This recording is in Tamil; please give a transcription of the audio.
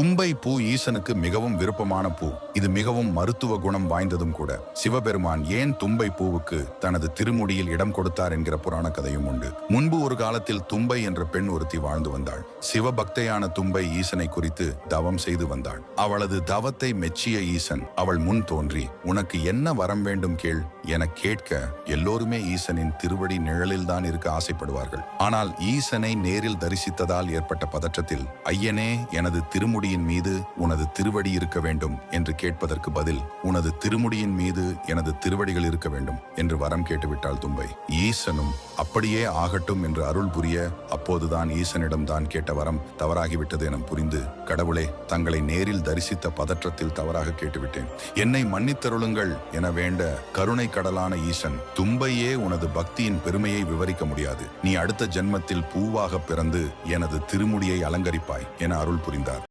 தும்பை பூ ஈசனுக்கு மிகவும் விருப்பமான பூ. இது மிகவும் மருத்துவ குணம் வாய்ந்ததும் கூட. சிவபெருமான் ஏன் தும்பை பூவுக்கு தனது திருமுடியில் இடம் கொடுத்தார் என்கிற புராண கதையும் உண்டு. முன்பு ஒரு காலத்தில் தும்பை என்ற பெண் ஒருத்தி வாழ்ந்து வந்தாள். சிவபக்தையான தும்பை ஈசனை குறித்து தவம் செய்து வந்தாள். அவளது தவத்தை மெச்சிய ஈசன் அவள் முன் தோன்றி உனக்கு என்ன வரம் வேண்டும் கேள் என கேட்க எல்லோருமே ஈசனின் திருவடி நிழலில் தான் இருக்க ஆசைப்படுவார்கள். ஆனால் ஈசனை நேரில் தரிசித்ததால் ஏற்பட்ட பதற்றத்தில் ஐயனே எனது திருமுடி திருமுடியின் மீது உனது திருவடி இருக்க வேண்டும் என்று கேட்பதற்கு பதில் உனது திருமுடியின் மீது எனது திருவடிகள் இருக்க வேண்டும் என்று வரம் கேட்டுவிட்டாள் தும்பை. ஈசனும் அப்படியே ஆகட்டும் என்று அருள் புரிய அப்போதுதான் ஈசனிடம் தான் கேட்ட வரம் தவறாகிவிட்டது என புரிந்து கடவுளே தங்களை நேரில் தரிசித்த பதற்றத்தில் தவறாக கேட்டுவிட்டேன். என்னை மன்னித்தருளுங்கள் என வேண்ட கருணை கடலான ஈசன் தும்பையே உனது பக்தியின் பெருமையை விவரிக்க முடியாது. நீ அடுத்த ஜென்மத்தில் பூவாக பிறந்து எனது திருமுடியை அலங்கரிப்பாய் என அருள் புரிந்தார்.